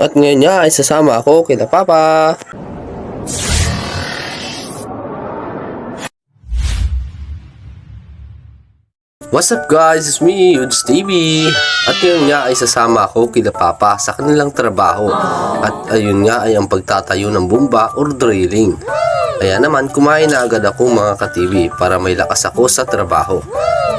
At ngayon nga ay sasama ako kila Papa. What's up guys? It's me, Yudes TV. At ngayon nga ay sasama ako kila Papa sa kanilang trabaho. At ayun nga ay ang pagtatayo ng bumba or drilling. Kaya naman kumain na agad ako mga ka-TV para may lakas ako sa trabaho.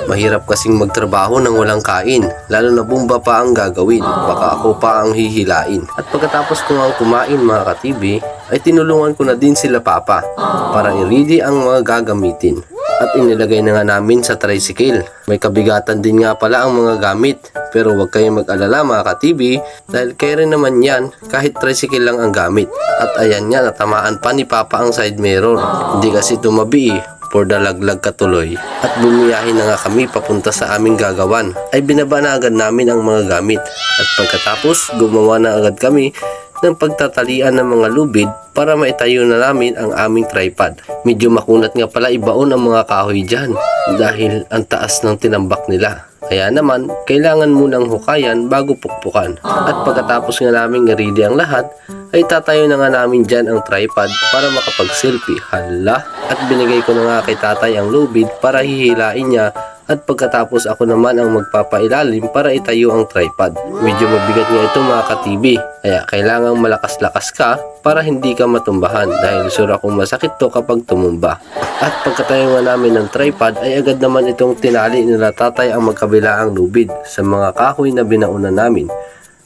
Mahirap kasing magtrabaho nang walang kain, lalo na bumba pa ang gagawin, baka ako pa ang hihilain. At pagkatapos ko nga kumain mga ka-TV, ay tinulungan ko na din sila Papa para i-ready ang mga gagamitin at inilagay na nga namin sa tricycle. May kabigatan din nga pala ang mga gamit. Pero huwag kayong mag-alala mga ka-TV dahil rin naman yan kahit tricycle lang ang gamit. At ayan nga natamaan pa ni Papa ang side mirror. Hindi kasi tumabi eh for dalaglag katuloy at bumiyahin na nga kami papunta sa aming gagawan ay binaba na agad namin ang mga gamit at pagkatapos gumawa na agad kami ng pagtatalian ng mga lubid para maitayo na namin ang aming tripod. Medyo makunat nga pala ibaon ang mga kahoy dyan dahil ang taas ng tinambak nila. Kaya naman, kailangan munang hukayan bago pukpukan. At pagkatapos nga namin ready ang lahat, ay tatayo na nga namin dyan ang tripod para makapag-selfie. Hala! At binigay ko na nga kay tatay ang lubid para hihilain niya at pagkatapos ako naman ang magpapailalim para itayo ang tripod. Medyo mabigat nga ito mga ka-TV, kaya kailangang malakas-lakas ka para hindi ka matumbahan dahil sure akong masakit to kapag tumumba. At pagkatayo nga namin ng tripod ay agad naman itong tinali nila tatay ang magkabilaang lubid sa mga kahoy na binauna namin.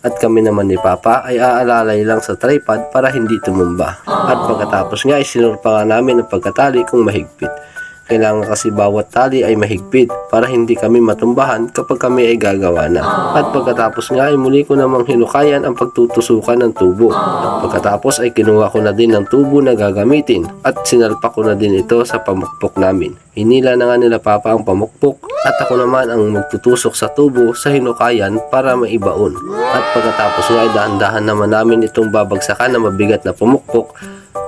At kami naman ni Papa ay aalalay lang sa tripod para hindi tumumba. At pagkatapos nga ay sinurpa nga namin ang pagkatali kung mahigpit. Kailangan kasi bawat tali ay mahigpit para hindi kami matumbahan kapag kami ay gagawa na. At pagkatapos nga ay muli ko namang hinukayan ang pagtutusukan ng tubo. At pagkatapos ay kinuha ko na din ng tubo na gagamitin at sinalpak ko na din ito sa pamukpok namin. Hinila na nga nila papa ang pamukpok at ako naman ang magtutusok sa tubo sa hinukayan para maibaon. At pagkatapos nga ay dahan-dahan naman namin itong babagsakan na mabigat na pamukpok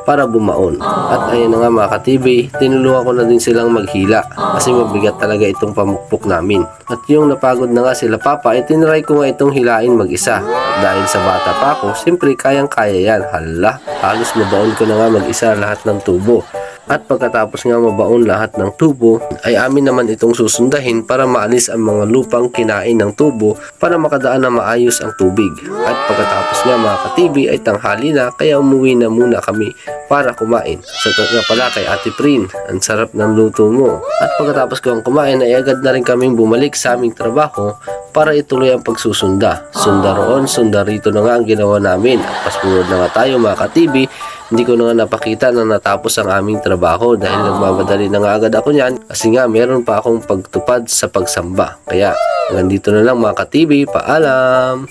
para bumaon. At ayun na nga mga ka-TV, tinulungan ko na din silang maghila kasi mabigat talaga itong pamukpok namin. At yung napagod na nga sila papa, ay tinry ko nga itong hilain mag-isa. Dahil sa bata pa ako, siyempre kayang-kaya yan. Hala, halos mabaon ko na nga mag-isa lahat ng tubo. At pagkatapos nga mabaon lahat ng tubo, ay amin naman itong susundahin para maalis ang mga lupang kinain ng tubo para makadaan na maayos ang tubig. At pagkatapos nga mga ka-TV ay tanghali na kaya umuwi na muna kami para kumain. Sa nga pala kay Ate Prin, ang sarap ng luto mo. At pagkatapos ko ang kumain ay agad na rin kaming bumalik sa aming trabaho para ituloy ang pagsusunda. Sunda roon, sunda rito na nga ang ginawa namin. At paspunod na nga tayo mga ka-TV, hindi ko na nga napakita na natapos ang aming trabaho dahil nagmamadali na nga agad ako niyan kasi nga meron pa akong pagtupad sa pagsamba. Kaya hanggang dito na lang mga ka-TV, paalam!